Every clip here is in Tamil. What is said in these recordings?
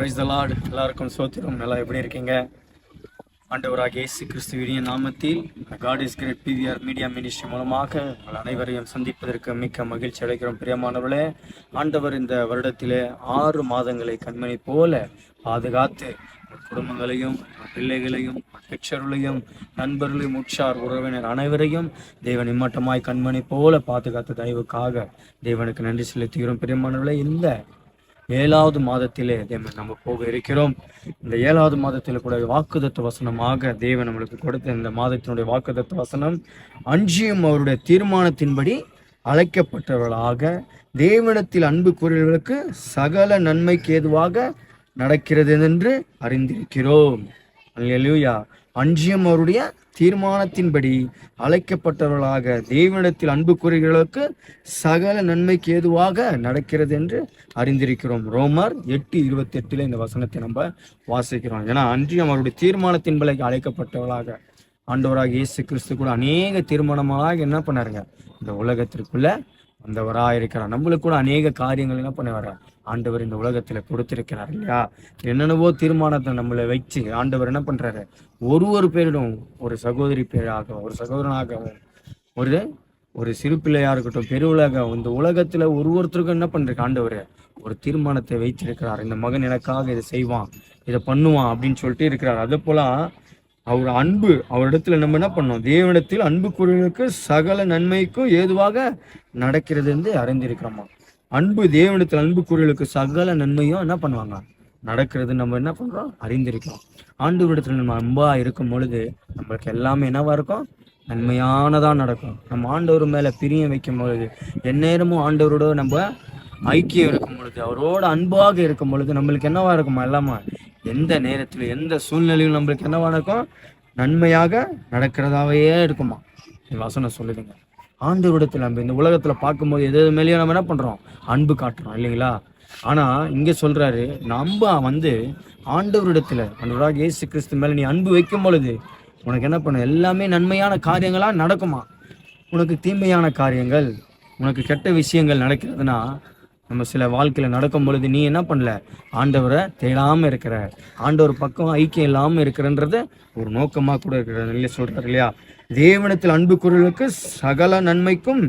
ப்ரைஸ் த லார்டு எல்லாருக்கும் சோத்திரம். நல்லா எப்படி இருக்கீங்க? ஆண்டவராக இயேசு கிறிஸ்துவின் நாமத்தில் God is great PVR media ministry மூலமாக உங்கள் அனைவரையும் சந்திப்பதற்கு மிக்க மகிழ்ச்சி அடைக்கிறோம் பிரியமானவர்களே ஆண்டவர் இந்த வருடத்திலே ஆறு மாதங்களை கண்மணி போல பாதுகாத்து குடும்பங்களையும் பிள்ளைகளையும் பெற்றோர்களையும் நண்பர்களையும் உற்றார் உறவினர் அனைவரையும் தேவன் இம்மட்டமாய் கண்மணி போல பாதுகாத்த தயவுக்காக தேவனுக்கு நன்றி செலுத்துகிறோம். பிரியமானவர்களே இந்த ஏழாவது மாதத்திலே மாதிரி நம்ம போக இருக்கிறோம். இந்த ஏழாவது மாதத்தில் கூட வாக்குதத்த வசனமாக தேவன் நம்மளுக்கு கொடுத்த இந்த மாதத்தினுடைய வாக்குதத்த வசனம் அஞ்சியும் அவருடைய தீர்மானத்தின்படி அழைக்கப்பட்டவர்களாக தேவனத்தில் அன்பு கூறியவர்களுக்கு சகல நன்மைக்கு ஏதுவாக நடக்கிறது என்று அறிந்திருக்கிறோம். அல்லேலூயா. அஞ்சியம் அவருடைய தீர்மானத்தின்படி அழைக்கப்பட்டவர்களாக தேவனிடத்தில் அன்பு கூறுகிறவர்களுக்கு சகல நன்மைக்கு ஏதுவாக நடக்கிறது என்று அறிந்திருக்கிறோம். ரோமர் எட்டு இருபத்தி எட்டுல இந்த வசனத்தை நம்ம வாசிக்கிறோம். ஏன்னா அன்றியம் அவருடைய தீர்மானத்தின்படி அழைக்கப்பட்டவர்களாக ஆண்டவராக இயேசு கிறிஸ்து கூட அநேக தீர்மானமாக என்ன பண்ணாருங்க? இந்த உலகத்திற்குள்ள வந்தவராக இருக்கிறார் நம்மளுக்கு கூட அநேக காரியங்கள் என்ன பண்ணி வர்றார் ஆண்டவர் இந்த உலகத்துல கொடுத்திருக்கிறார் இல்லையா? என்னென்னவோ தீர்மானத்தை நம்மளை வச்சு ஆண்டவர் என்ன பண்றாரு? ஒரு ஒரு பேரிடம் ஒரு சகோதரி பேராகவும் ஒரு சகோதரனாகவும் ஒரு ஒரு சிறு பிள்ளையா இருக்கட்டும் பெருவுலக இந்த உலகத்துல ஒரு ஒருத்தருக்கும் என்ன பண்றாரு ஆண்டவர் ஒரு தீர்மானத்தை வைத்திருக்கிறார். இந்த மகன் எனக்காக இதை செய்வான் இதை பண்ணுவான் அப்படின்னு சொல்லிட்டு இருக்கிறார். அதே போல அவர் அன்பு அவரிடத்துல நம்ம என்ன பண்ணோம்? தேவனிடத்தில் அன்பு கூறியவர்களுக்கு சகல நன்மைக்கும் ஏதுவாக நடக்கிறது என்று அறிந்திருக்கிறோமா? அன்பு தேவனிடத்தில் அன்பு கூறியவர்களுக்கு சகல நன்மையும் என்ன பண்ணுவாங்க? நடக்கிறது நம்ம என்ன பண்றோம்? அறிந்திருக்கிறோம். ஆண்டவரிடத்துல நம்ம அன்பா இருக்கும் பொழுது நம்மளுக்கு எல்லாமே என்னவா இருக்கும்? நன்மையானதா நடக்கும். நம்ம ஆண்டவர் மேல பிரியம் வைக்கும் பொழுது எந்நேரமும் ஆண்டவரோட நம்ம ஐக்கியம் இருக்கும் பொழுது அவரோட அன்பாக இருக்கும் பொழுது நம்மளுக்கு என்னவா இருக்குமா எல்லாமா? எந்த நேரத்துல எந்த சூழ்நிலையும் நம்மளுக்கு என்னவா இருக்கும் நன்மையாக நடக்கிறதாவே இருக்குமா? வசனம் சொல்லுதுங்க. ஆண்டவரிடத்தில் நம்ம இந்த உலகத்தில் பார்க்கும்போது எது எது மேலேயும் நம்ம என்ன பண்ணுறோம் அன்பு காட்டுறோம் இல்லைங்களா? ஆனால் இங்கே சொல்கிறாரு நம்ம வந்து ஆண்டவரிடத்தில் ஆண்டவராக இயேசு கிறிஸ்து மேலே நீ அன்பு வைக்கும் பொழுது உனக்கு என்ன பண்ணும்? எல்லாமே நன்மையான காரியங்களாக நடக்குமா? உனக்கு தீமையான காரியங்கள் உனக்கு கெட்ட விஷயங்கள் நடக்கிறதுனா நம்ம சில வாழ்க்கையில் நடக்கும் பொழுது நீ என்ன பண்ணல? ஆண்டவரை தேடாமல் இருக்கிற ஆண்டவர் பக்கம் ஐக்கியம் இல்லாமல் இருக்கிறன்றது ஒரு நோக்கமாக கூட இருக்கிற இல்லையா சொல்கிறார் இல்லையா? தேவனத்தில் அன்பு குரலுக்கு சகல நன்மைக்கும்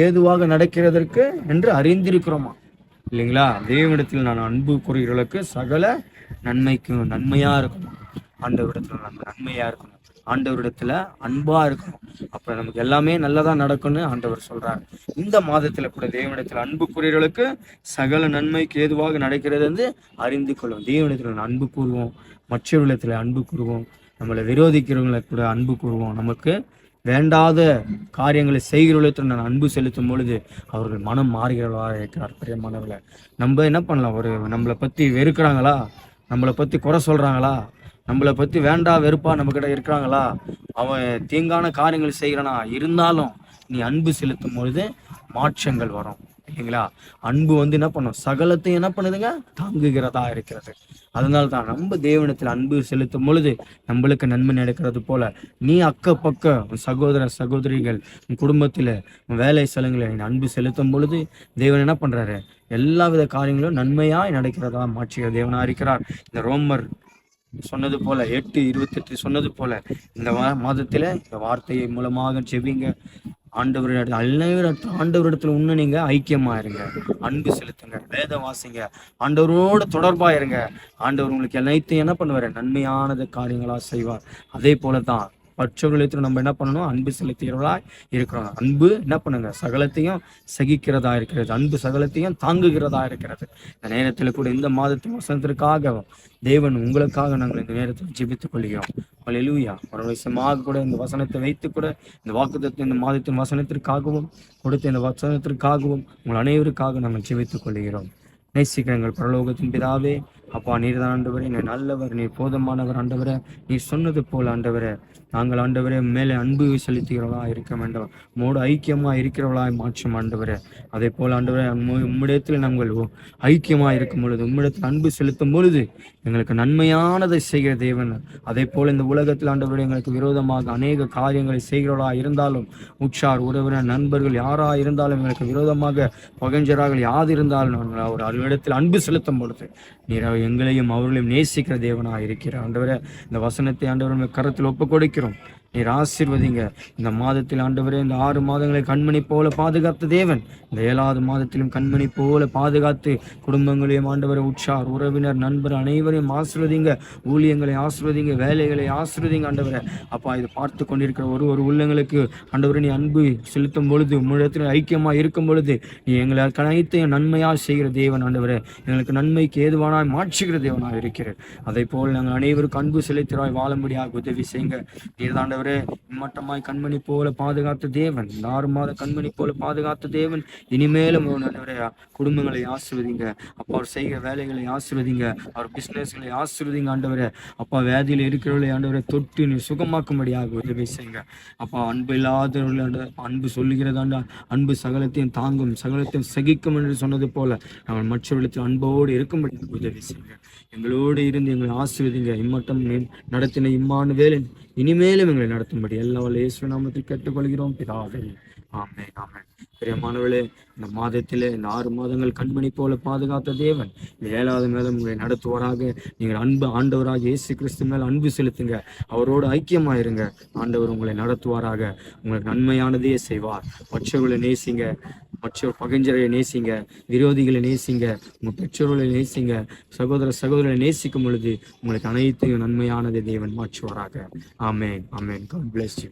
ஏதுவாக நடக்கிறதற்கு என்று அறிந்திருக்கிறோமா? இல்லைங்களா? தேவனிடத்தில் நான் அன்பு கூறுகிறவர்களுக்கு சகல நன்மைக்கும் நன்மையாக இருக்கணும் ஆண்டவரிடத்தில் நம்ம நன்மையாக இருக்கணும் ஆண்டவரிடத்துல அன்பா இருக்கணும். அப்ப நமக்கு எல்லாமே நல்லதா நடக்கும்னு ஆண்டவர் சொல்றாரு. இந்த மாதத்துல கூட தேவனிடத்துல அன்பு கூறியவர்களுக்கு சகல நன்மைக்கு ஏதுவாக நடக்கிறது வந்து அறிந்து கொள்ளும் தேவனிடத்துல அன்பு கூறுவோம். மற்றவர்களிடத்துல அன்பு கூறுவோம். நம்மளை விரோதிக்கிறவங்களை கூட அன்பு கூறுவோம். நமக்கு வேண்டாத காரியங்களை செய்கிறவர்களுக்கு நான் அன்பு செலுத்தும் பொழுது அவர்கள் மனம் மாறுகிறவர்களாக இருக்கிறார். பிரியமானவர்களை நம்ம என்ன பண்ணலாம்? ஒரு நம்மளை பத்தி வெறுக்கிறாங்களா? நம்மளை பத்தி குறை சொல்றாங்களா? நம்மளை பற்றி வேண்டா வெறுப்பா நம்மக்கிட்ட இருக்கிறாங்களா? அவன் தீங்கான காரியங்கள் செய்கிறானா இருந்தாலும் நீ அன்பு செலுத்தும் பொழுது மாற்றங்கள் வரும். இல்லைங்களா? அன்பு வந்து என்ன பண்ணும்? சகலத்தையும் என்ன பண்ணுதுங்க? தாங்குகிறதா இருக்கிறது. அதனால தான் நம்ம தேவனத்தில் அன்பு செலுத்தும் பொழுது நம்மளுக்கு நன்மை நடக்கிறது போல நீ அக்க பக்க உன் சகோதர சகோதரிகள் குடும்பத்தில் வேலை ஸ்தலங்களில் நீ அன்பு செலுத்தும் பொழுது தேவன் என்ன பண்ணுறாரு எல்லா வித காரியங்களும் நன்மையாய் நடக்கிறதா மாற்றுகிற தேவனாக இருக்கிறார். இந்த ரோமர் சொன்னது போல எட்டு இருபத்தெட்டு சொன்னது போல இந்த வா- மாதத்துல இந்த வார்த்தையை மூலமாக செவிங்க ஆண்டவரிடத்தில் அனைவரிடத்தில் ஆண்டவரிடத்துல இன்னும் நீங்க ஐக்கியமா இருங்க அன்பு செலுத்துங்க வேத வாசிங்க ஆண்டவரோட தொடர்பா இருங்க ஆண்டவர் உங்களுக்கு அனைத்தையும் என்ன பண்ணுவார்? நன்மையானது காரியங்களா செய்வார். அதே போலதான் மற்றவர்களுக்கு நம்ம என்ன பண்ணணும்? அன்பு செலுத்துகிறவர்களா இருக்கிறோம். அன்பு என்ன பண்ணுங்க? சகலத்தையும் சகிக்கிறதா இருக்கிறது. அன்பு சகலத்தையும் தாங்குகிறதா இருக்கிறது. இந்த நேரத்தில் கூட இந்த மாதத்தின் வசனத்திற்காக தேவன் உங்களுக்காக நாங்கள் இந்த நேரத்தில் ஜெபித்துக் கொள்கிறோம். அல்லேலூயா ஒரு விஷயமாக கூட இந்த வசனத்தை வைத்து கூட இந்த வாக்குத்தத்தின் இந்த மாதத்தின் வசனத்திற்காகவும் கொடுத்த இந்த வசனத்திற்காகவும் உங்கள் அனைவருக்காக நாங்கள் ஜெபித்துக் கொள்கிறோம். நேசிக்கிறங்கள் பரலோகத்தின் பிதாவே அப்பா நீர் தான் ஆண்டவரே. நீ நல்லவர் நீ போதுமானவர் ஆண்டவரே. நீ சொன்னது போல் ஆண்டவரே. நாங்கள் ஆண்டவரே மேலே அன்பு செலுத்துகிறவளா இருக்க வேண்டும். மோடு ஐக்கியமா இருக்கிறவளாய் மாற்றும் ஆண்டவரே. அதே போல் ஆண்டவரே உம்மிடத்தில் நாங்கள் ஐக்கியமா இருக்கும் பொழுது உம்மிடத்தில் அன்பு செலுத்தும் பொழுது எங்களுக்கு நன்மையானதை செய்கிற தேவன். அதே போல் இந்த உலகத்தில் ஆண்டவரே எங்களுக்கு விரோதமாக அநேக காரியங்களை செய்கிறவளா இருந்தாலும் உற்றார் உறவினர் நண்பர்கள் யாரா இருந்தாலும் எங்களுக்கு விரோதமாக பகஞ்சராக யாது இருந்தாலும் நாங்கள் ஒரு இடத்தில் அன்பு செலுத்தும் பொழுது நீர் எங்களையும் அவர்களையும் நேசிக்கிற தேவனாக இருக்கிறார் ஆண்டவரை இந்த வசனத்தை ஆண்டவர் கரத்தில் ஒப்பு கொடுக்கிறோம் நீர் ஆசீர்வதிங்க. இந்த மாதத்தில் ஆண்டவரே இந்த ஆறு மாதங்களை கண்மணி போல பாதுகாத்த தேவன் இந்த ஏழாவது மாதத்திலும் கண்மணி போல பாதுகாத்து குடும்பங்களையும் ஆண்டவரை உற்சார் உறவினர் நண்பர் அனைவரையும் ஆசிர்வதிங்க ஊழியங்களை ஆசிர்வதிங்க வேலைகளை ஆசிர்வதிங்க ஆண்டவரை. அப்பா இது பார்த்து கொண்டிருக்கிற ஒரு ஒரு உள்ளங்களுக்கு ஆண்டவரை நீ அன்பு செலுத்தும் பொழுது உம்மிடத்தில் ஐக்கியமாக இருக்கும் பொழுது நீ எங்களை அனைத்தையும் நன்மையாக செய்கிற தேவன் ஆண்டவரே. எங்களுக்கு நன்மைக்கு ஏதுவானாய் மாற்றுகிற தேவனாக இருக்கிறேன் அதை போல் நாங்கள் அனைவருக்கும் அன்பு செலுத்திராய் வாழும்படியாக உதவி செய்யுங்க. நீர் இம்மட்டமாய் கண்மணி போல பாதுகாத்த தேவன் ஆறு மாத கண்மணி போல பாதுகாத்த தேவன். இனிமேலும் ஆண்டவரே குடும்பங்களை ஆசிர்வதிங்க. அப்பா அவர் செய்கிற வேலைகளை ஆசிர்வதிங்க. அவர் பிசினஸ்களை ஆசிர்வதிங்க ஆண்டவரே. அப்பா வேதியில் இருக்கிறவர்களை ஆண்டவரை தொட்டு நீ சுகமாக்கும்படியாக உதவி செய்யுங்க. அப்பா அன்பு இல்லாதவர்கள் அன்பு சொல்லுகிறதாண்டா அன்பு சகலத்தையும் தாங்கும் சகலத்தையும் சகிக்கும் என்று சொன்னது போல நாங்கள் மற்றவர்களுக்கு அன்போடு இருக்கும்படி உதவி செய்யுங்க. எங்களோடு இருந்து எங்களை ஆசிர்வதிங்க. இம்மட்டம் நடத்தின இம்மானு வேலை இனிமேலும் எங்களை நடத்தும்படி எல்லா இயேசு நாமத்தில் கேட்டுக்கொள்கிறோம் பிதாவே. ஆமே ஆமே பிரியமானவர்களே இந்த மாதத்திலே இந்த ஆறு மாதங்கள் கண்மணி போல பாதுகாத்த தேவன். இந்த ஏழாவது மேதம் உங்களை நடத்துவாராக. நீங்கள் அன்பு ஆண்டவராக இயேசு கிறிஸ்து மேல் அன்பு செலுத்துங்க. அவரோடு ஐக்கியமாயிருங்க. ஆண்டவர் உங்களை நடத்துவாராக. உங்களுக்கு நன்மையானதையே செய்வார். மற்றவர்களை நேசிங்க. மற்ற பகைஞ்சரை நேசிங்க. விரோதிகளை நேசிங்க. உங்க பெற்றோர்களை நேசிங்க. சகோதர சகோதரரை நேசிக்கும் பொழுது உங்களுக்கு அனைத்தையும் நன்மையானதை தேவன் மாற்றுவாராக. ஆமேன் ஆமேன். God bless